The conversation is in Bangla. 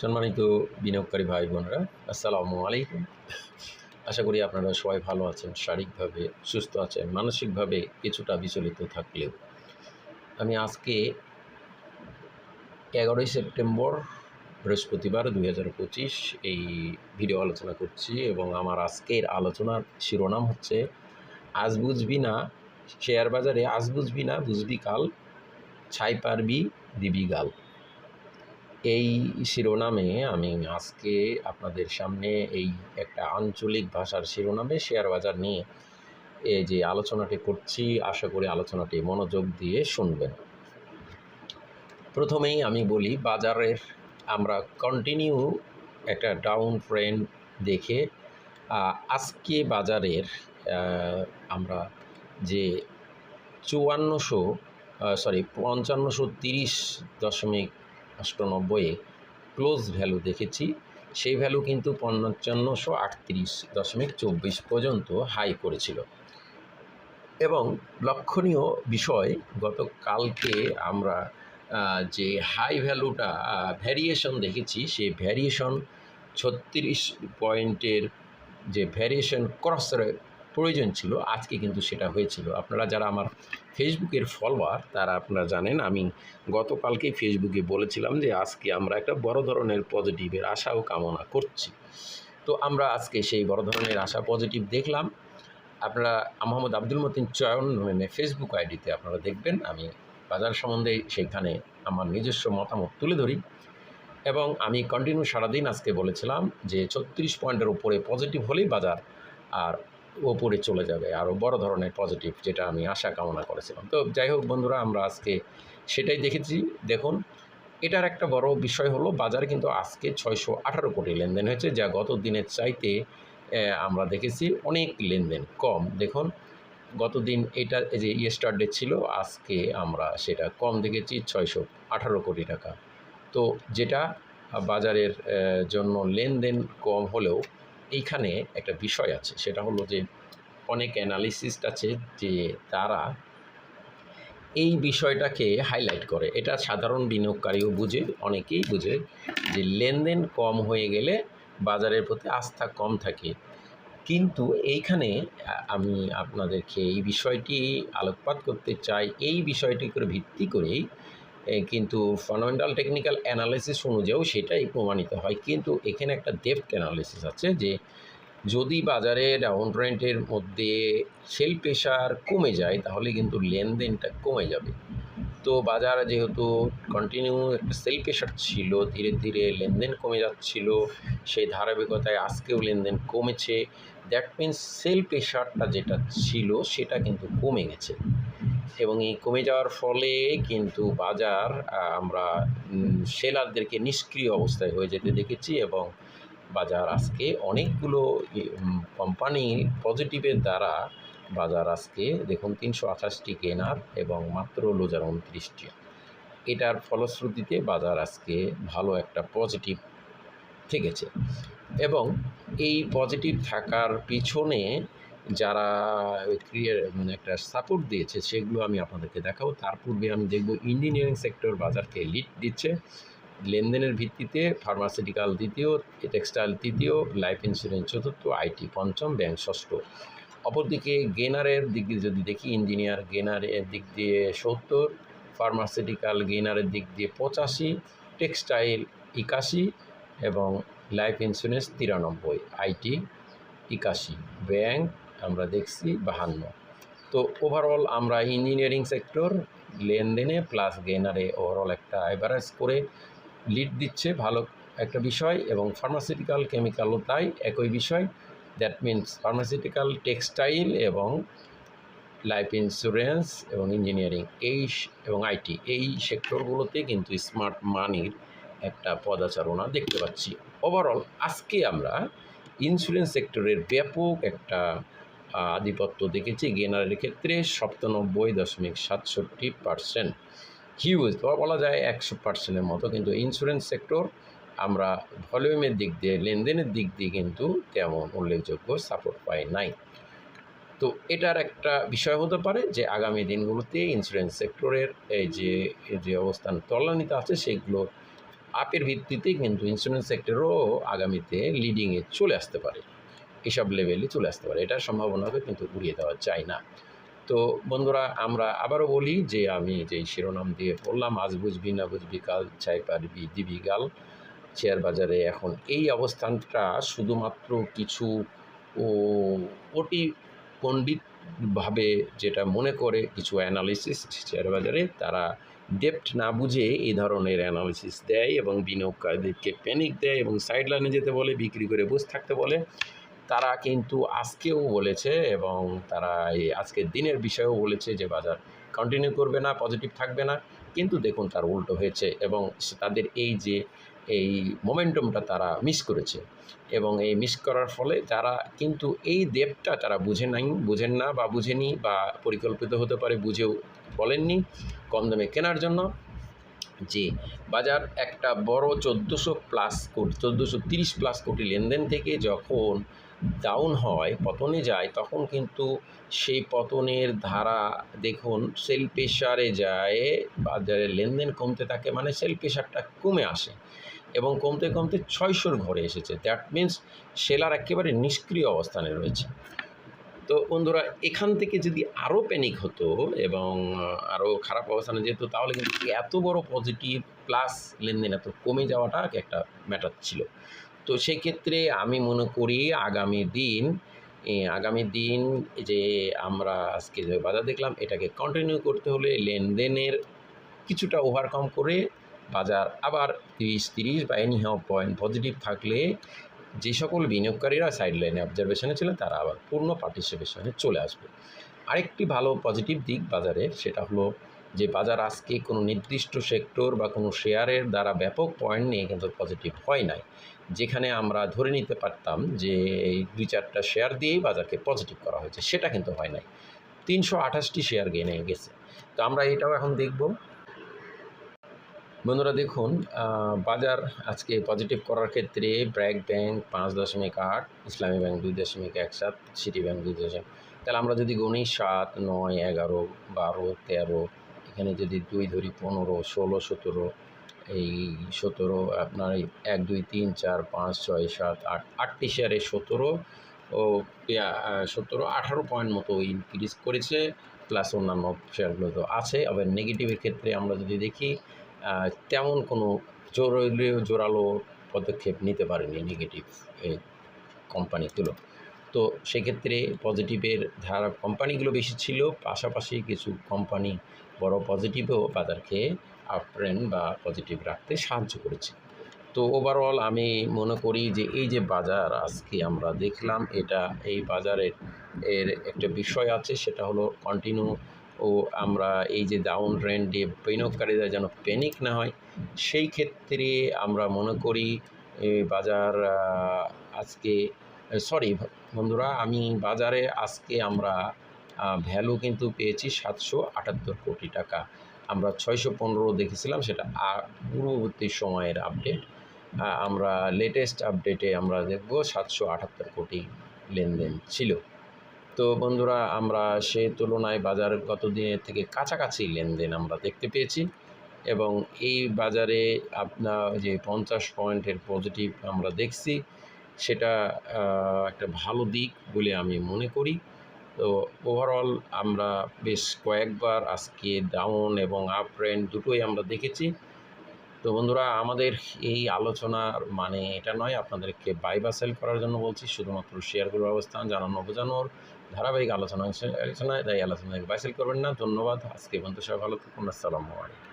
সম্মানিত বিনিয়োগকারী ভাই বোনেরা, আসসালামু আলাইকুম। আশা করি আপনারা সবাই ভালো আছেন, শারীরিকভাবে সুস্থ আছেন, মানসিকভাবে কিছুটা বিচলিত থাকলেও। আমি আজকে এগারোই সেপ্টেম্বর, বৃহস্পতিবার দুই হাজার পঁচিশ এই ভিডিও আলোচনা করছি এবং আমার আজকের আলোচনার শিরোনাম হচ্ছে, আজ বুঝবি না, শেয়ার বাজারে আজ বুঝবি না, বুঝবি কাল, ছাই পারবি, দিবি গাল। এই শিরোনামে আমি আজকে আপনাদের সামনে এই একটা আঞ্চলিক ভাষার শিরোনামে শেয়ার বাজার নিয়ে এই যে আলোচনাটি করছি, আশা করি আলোচনাটি মনোযোগ দিয়ে শুনবেন। প্রথমেই আমি বলি, বাজারের আমরা কন্টিনিউ একটা ডাউন ট্রেন্ড দেখে আজকে বাজারের আমরা যে চুয়ান্নশো সরি পঞ্চান্নশো তিরিশ দশমিক অষ্টানব্বইয়ে ক্লোজ ভ্যালু দেখেছি। সেই ভ্যালু কিন্তু পঞ্চান্নশো আটত্রিশ দশমিক চব্বিশ পর্যন্ত হাই করেছিল। এবং লক্ষণীয় বিষয়, গতকালকে আমরা যে হাই ভ্যালুটা ভ্যারিয়েশন দেখেছি, সেই ভ্যারিয়েশন ছত্রিশ পয়েন্টের যে ভ্যারিয়েশন ক্রসের প্রয়োজন ছিল, আজকে কিন্তু সেটা হয়েছিল। আপনারা যারা আমার ফেসবুকের ফলোয়ার তারা আপনারা জানেন, আমি গতকালকেই ফেসবুকে বলেছিলাম যে, আজকে আমরা একটা বড় ধরনের পজিটিভের আশাও কামনা করছি। তো আমরা আজকে সেই বড় ধরনের আশা পজিটিভ দেখলাম। আপনারা মোহাম্মদ আব্দুল মতিন চয়ন নামে ফেসবুক আইডিতে আপনারা দেখবেন। আমি বাজার সম্বন্ধে সেখানে আমার নিজস্ব মতামত তুলে ধরি। এবং আমি কন্টিনিউ সারাদিন আজকে বলেছিলাম যে, ছত্রিশ পয়েন্টের উপরে পজিটিভ হলেই বাজার, আর ওপরে চলে যাবে। আরও বড় ধরনের পজিটিভ যেটা আমি আশা কামনা করেছিলাম। তো যাই হোক বন্ধুরা, আমরা আজকে সেটাই দেখেছি। দেখুন, এটার একটা বড় বিষয় হলো, বাজার কিন্তু আজকে ছয়শো আঠারো কোটি লেনদেন হয়েছে, যা গত দিনের চাইতে আমরা দেখেছি অনেক লেনদেন কম। দেখুন, গত দিন এটা যে ইয়েস্টারডে ছিল, আজকে আমরা সেটা কম দেখেছি, ছয়শো আঠারো কোটি টাকা। তো যেটা বাজারের জন্য লেনদেন কম হলেও এইখানে একটা বিষয় আছে, সেটা হলো যে অনেক অ্যানালিসিস্ট আছে যে তারা এই বিষয়টাকে হাইলাইট করে। এটা সাধারণ বিনিয়োগকারীও বুঝে, অনেকেই বুঝে যে লেনদেন কম হয়ে গেলে বাজারের প্রতি আস্থা কম থাকে। কিন্তু এইখানে আমি আপনাদেরকে এই বিষয়টি আলোকপাত করতে চাই, এই বিষয়টি করে ভিত্তি করেই কিন্তু ফান্ডামেন্টাল টেকনিক্যাল অ্যানালিসিস অনুযায়ীও সেটাই প্রমাণিত হয়। কিন্তু এখানে একটা ডেপথ অ্যানালিসিস আছে যে, যদি বাজারে ডাউন ট্রেন্ডের মধ্যে সেল প্রেশার কমে যায়, তাহলে কিন্তু লেনদেনটা কমে যাবে। তো বাজার যেহেতু কন্টিনিউ একটা সেল প্রেশার ছিল, ধীরে ধীরে লেনদেন কমে যাচ্ছিল, সেই ধারাবাহিকতায় আজকেও লেনদেন কমেছে দ্যাট মিন্স সেল প্রেশারটা যেটা ছিল, সেটা কিন্তু কমে গেছে। এবং এই কমে যাওয়ার ফলে কিন্তু বাজার আমরা সেলারদেরকে নিষ্ক্রিয় অবস্থায় হয়ে যেতে দেখেছি এবং বাজার আজকে অনেকগুলো কোম্পানি পজিটিভের দ্বারা বাজার আজকে দেখুন তিনশো আঠাশটি কেনার এবং মাত্র লোজার উনত্রিশটি। এটার ফলশ্রুতিতে বাজার আজকে ভালো একটা পজিটিভ থেকেছে। এবং এই পজিটিভ থাকার পিছনে যারা মানে একটা সাপোর্ট দিয়েছে, সেগুলো আমি আপনাদেরকে দেখাবো। তার পূর্বে আমি দেখব ইঞ্জিনিয়ারিং সেক্টর বাজারকে লিড দিচ্ছে। লেনদেনের ভিত্তিতে ফার্মাসিউটিক্যাল দ্বিতীয় টেক্সটাইল তৃতীয় লাইফ ইন্স্যুরেন্স চতুর্থ আইটি পঞ্চম ব্যাংক ষষ্ঠ। অপরদিকে গেনারের দিক দিয়ে যদি দেখি ইঞ্জিনিয়ার গেনারের দিক দিয়ে সত্তর ফার্মাসিউটিক্যাল গেনারের দিক দিয়ে পঁচাশি টেক্সটাইল একাশি এবং লাইফ ইন্স্যুরেন্স তিরানব্বই আইটি একাশি। ব্যাংক আমরা দেখছি বাহান্ন। তো ওভারঅল আমরা ইঞ্জিনিয়ারিং সেক্টর লেনদেনে প্লাস গেনারে ওভারঅল একটা অ্যাভারেজ করে লিড দিচ্ছে ভালো একটা বিষয় এবং ফার্মাসিউটিক্যাল কেমিক্যালও তাই একই বিষয়। দ্যাট মিন্স ফার্মাসিউটিক্যাল টেক্সটাইল এবং লাইফ ইন্স্যুরেন্স এবং ইঞ্জিনিয়ারিং এই এবং আইটি এই সেক্টরগুলোতে কিন্তু স্মার্ট মানির একটা পদাচারণা দেখতে পাচ্ছি। ওভারঅল আজকে আমরা ইন্স্যুরেন্স সেক্টরের ব্যাপক একটা আধিপত্য দেখেছি। গেনারের ক্ষেত্রে সপ্তানব্বই দশমিক সাতষট্টি পার্সেন্ট হিউজ বলা যায় একশো পার্সেন্টের মতো। কিন্তু ইন্স্যুরেন্স সেক্টর আমরা ভলিউমের দিক দিয়ে, লেনদেনের দিক দিয়ে কিন্তু তেমন উল্লেখযোগ্য সাপোর্ট পাই নাই। তো এটার একটা বিষয় হতে পারে যে, আগামী দিনগুলোতে ইন্স্যুরেন্স সেক্টরের এই যে যে অবস্থান তলানিতে আছে, সেগুলো আপের ভিত্তিতে কিন্তু ইন্স্যুরেন্স সেক্টরও আগামীতে লিডিংয়ে চলে আসতে পারে। এসব লেভেলে চলে আসতে পারে। এটার সম্ভাবনাকে কিন্তু উড়িয়ে দেওয়া যায় না। তো বন্ধুরা, আমরা আবারও বলি যে, আমি যে শিরোনাম দিয়ে বললাম, আজ বুঝবি না বুঝবি, কাল চাই পারবি, দিবি গাল। শেয়ার বাজারে এখন এই অবস্থানটা শুধুমাত্র কিছু, ও অতি পণ্ডিতভাবে যেটা মনে করে কিছু অ্যানালিসিস শেয়ার বাজারে, তারা ডেপ্ট না বুঝে এই ধরনের অ্যানালিসিস দেয় এবং বিনিয়োগকারীদেরকে প্যানিক দেয় এবং সাইড লাইনে যেতে বলে, বিক্রি করে বসে থাকতে বলে। তারা কিন্তু আজকেও বলেছে এবং তারা এই আজকের দিনের বিষয়েও বলেছে যে বাজার কন্টিনিউ করবে না পজিটিভ থাকবে না। কিন্তু দেখুন তার উল্টো হয়েছে এবং তাদের এই যে এই মোমেন্টামটা তারা মিস করেছে এবং এই মিস করার ফলে তারা কিন্তু এই দেবটা তারা বুঝে নাই, বুঝেন না বা বুঝেনি বা পরিকল্পিত হতে পারে বুঝেও বলেননি কম দামে কেনার জন্য। যে বাজার একটা বড় চোদ্দোশো প্লাস কোটি, চোদ্দোশো তিরিশ প্লাস কোটি লেনদেন থেকে যখন ডাউন হয়, পতনে যায়, তখন কিন্তু সেই পতনের ধারা দেখুন সেল প্রেশারে যায় বাজারে লেনদেন কমতে থাকে মানে সেল প্রেশারটা কমে আসে এবং কমতে কমতে ছয়শোর ঘরে এসেছে। দ্যাট মিন্স সেলার একেবারে নিষ্ক্রিয় অবস্থানে রয়েছে। তো বন্ধুরা, এখান থেকে যদি আরও প্যানিক হতো এবং আরও খারাপ অবস্থানে যেত, তাহলে কিন্তু এত বড় পজিটিভ প্লাস লেনদেন এত কমে যাওয়াটা একটা ম্যাটার ছিল। তো সেক্ষেত্রে আমি মনে করি আগামী দিন আগামী দিন যে আমরা আজকে যে বাজার দেখলাম, এটাকে কন্টিনিউ করতে হলে লেনদেনের কিছুটা ওভারকাম করে বাজার আবার তিরিশ তিরিশ বা এনি হাও পয়েন্ট পজিটিভ থাকলে যে সকল বিনিয়োগকারীরা সাইড লাইনে অবজারভেশনে ছিলেন, তারা আবার পূর্ণ পার্টিসিপেশনে চলে আসবে। আরেকটি ভালো পজিটিভ দিক বাজারে, সেটা হলো যে বাজার আজকে কোনো নির্দিষ্ট সেক্টর বা কোনো শেয়ারের দ্বারা ব্যাপক পয়েন্ট নিয়ে কিন্তু পজিটিভ হয় নাই। যেখানে আমরা ধরে নিতে পারতাম যে এই দুই চারটা শেয়ার দিয়েই বাজারকে পজিটিভ করা হয়েছে, সেটা কিন্তু হয় নাই। তিনশো আঠাশটি শেয়ার গেনে গেছে। তো আমরা এটাও এখন দেখব। বন্ধুরা দেখুন বাজার আজকে পজিটিভ করার ক্ষেত্রে ব্র্যাক ব্যাংক পাঁচ দশমিক আট, ইসলামী ব্যাংক দুই দশমিক এক সাত, সিটি ব্যাংক দুই দশমিক তাহলে আমরা যদি গণি সাত, নয়, এগারো, বারো, তেরো এখানে যদি দুই ধরি পনেরো, ষোলো, সতেরো, এই সতেরো আপনার এক, দুই, তিন, চার, পাঁচ, ছয়, সাত, আট আটটি শেয়ারে সতেরো ও সতেরো, আঠারো পয়েন্ট মতো ইনক্রিজ করেছে প্লাস অন্যান্য শেয়ারগুলো তো আছে, আবার নেগেটিভের ক্ষেত্রে আমরা যদি দেখি তেমন কোনো জোরালো জোরালো পদক্ষেপ নিতে পারেনি নেগেটিভ এই কোম্পানিগুলো তো সেক্ষেত্রে পজিটিভের ধারা কোম্পানিগুলো বেশি ছিল, পাশাপাশি কিছু কোম্পানি বড় পজিটিভও বাজারকে আপট্রেন্ড বা পজিটিভ রাখতে সাহায্য করেছে। তো ওভারঅল আমি মনে করি যে এই যে বাজার আজকে আমরা দেখলাম, এটা এই বাজারের এর একটা বিষয় আছে, সেটা হলো কন্টিনিউ ও আমরা এই যে ডাউন ট্রেন্ডে বিনিয়োগকারীরা যেন প্যানিক না হয়, সেই ক্ষেত্রে আমরা মনে করি বাজার আজকে সরি বন্ধুরা, আমি বাজারে আজকে আমরা ভ্যালু কিন্তু পেয়েছি সাতশো আটাত্তর কোটি টাকা। আমরা ছয়শো পনেরো দেখেছিলাম, সেটা পূর্ববর্তী সময়ের আপডেট আমরা লেটেস্ট আপডেটে আমরা দেখব সাতশো আটাত্তর কোটি লেনদেন ছিল। তো বন্ধুরা, আমরা সে তুলনায় বাজার গত দিনের থেকে কাছাকাছি লেনদেন আমরা দেখতে পেয়েছি এবং এই বাজারে আপনার যে পঞ্চাশ পয়েন্টের পজিটিভ আমরা দেখছি। সেটা একটা ভালো দিক বলে আমি মনে করি। তো ওভারঅল আমরা বেশ কয়েকবার আজকে ডাউন এবং আপ ট্রেন্ড দুটোই আমরা দেখেছি। তো বন্ধুরা, আমাদের এই আলোচনার মানে এটা নয়, আপনাদেরকে বাই বা সেল করার জন্য বলছি। শুধুমাত্র শেয়ার শেয়ারগুলোর অবস্থান জানানো বোঝানোর ধারাবাহিক আলোচনা, আলোচনায়, তাই আলোচনা বাই সেল করবেন না। ধন্যবাদ, আজকে বন্ধু সবাই ভালো থাকুন। আসসালামু আলাইকুম।